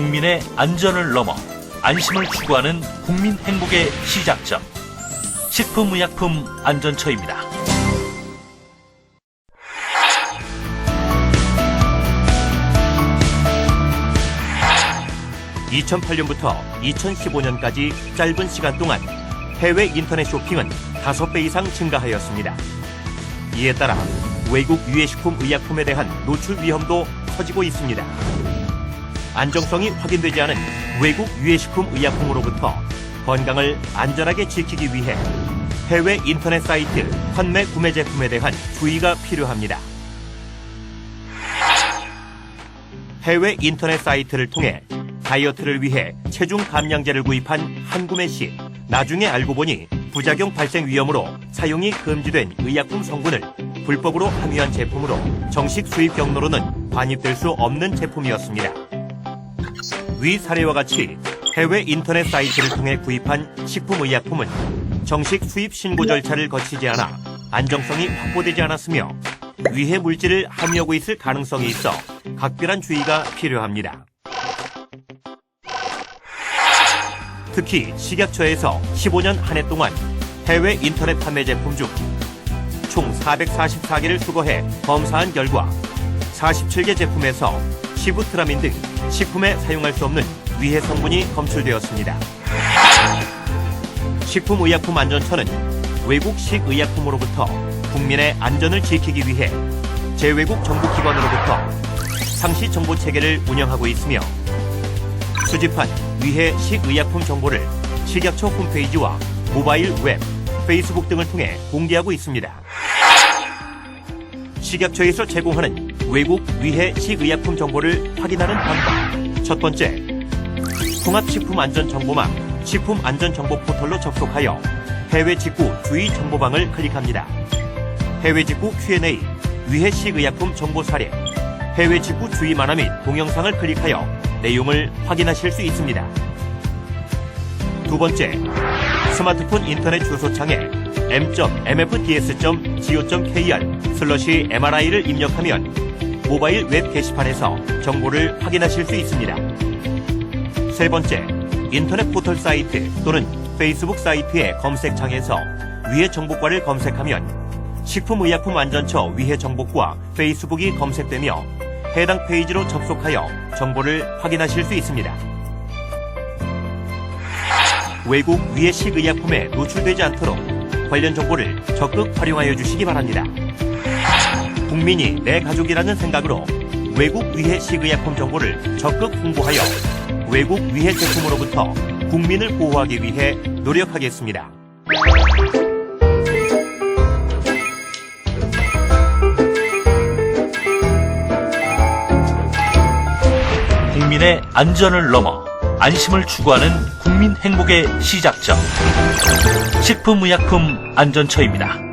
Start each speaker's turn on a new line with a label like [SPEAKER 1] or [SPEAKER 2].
[SPEAKER 1] 국민의 안전을 넘어 안심을 추구하는 국민 행복의 시작점. 식품의약품 안전처입니다.
[SPEAKER 2] 2008년부터 2015년까지 짧은 시간 동안 해외 인터넷 쇼핑은 5배 이상 증가하였습니다. 이에 따라 외국 유해식품 의약품에 대한 노출 위험도 커지고 있습니다. 안정성이 확인되지 않은 외국 유해식품 의약품으로부터 건강을 안전하게 지키기 위해 해외 인터넷 사이트 판매 구매 제품에 대한 주의가 필요합니다. 해외 인터넷 사이트를 통해 다이어트를 위해 체중 감량제를 구입한 한 구매 씨 나중에 알고 보니 부작용 발생 위험으로 사용이 금지된 의약품 성분을 불법으로 함유한 제품으로 정식 수입 경로로는 반입될 수 없는 제품이었습니다. 위 사례와 같이 해외 인터넷 사이트를 통해 구입한 식품의약품은 정식 수입 신고 절차를 거치지 않아 안정성이 확보되지 않았으며 위해 물질을 함유하고 있을 가능성이 있어 각별한 주의가 필요합니다. 특히 식약처에서 15년 한 해 동안 해외 인터넷 판매 제품 중 총 444개를 수거해 검사한 결과 47개 제품에서 시부트라민 등 식품에 사용할 수 없는 위해 성분이 검출되었습니다. 식품의약품안전처는 외국 식 의약품으로부터 국민의 안전을 지키기 위해 제외국 정부기관으로부터 상시 정보 체계를 운영하고 있으며 수집한 위해 식의약품 정보를 식약처 홈페이지와 모바일 웹, 페이스북 등을 통해 공개하고 있습니다. 식약처에서 제공하는 외국 위해 식의약품 정보를 확인하는 방법. 첫 번째, 통합식품안전정보망 식품안전정보 포털로 접속하여 해외 직구 주의 정보방을 클릭합니다. 해외 직구 Q&A, 위해 식의약품 정보 사례, 해외 직구 주의 만화 및 동영상을 클릭하여 내용을 확인하실 수 있습니다. 두 번째, 스마트폰 인터넷 주소창에 m.mfds.go.kr 슬러시 MRI를 입력하면 모바일 웹 게시판에서 정보를 확인하실 수 있습니다. 세 번째, 인터넷 포털 사이트 또는 페이스북 사이트의 검색창에서 위해 정보과를 검색하면 식품의약품안전처 위해 정보과 페이스북이 검색되며 해당 페이지로 접속하여 정보를 확인하실 수 있습니다. 외국 위해 식 의약품에 노출되지 않도록 관련 정보를 적극 활용하여 주시기 바랍니다. 국민이 내 가족이라는 생각으로 외국 위해 식 의약품 정보를 적극 홍보하여 외국 위해 제품으로부터 국민을 보호하기 위해 노력하겠습니다.
[SPEAKER 1] 국민의 안전을 넘어 안심을 추구하는 행복의 시작점. 식품의약품 안전처입니다.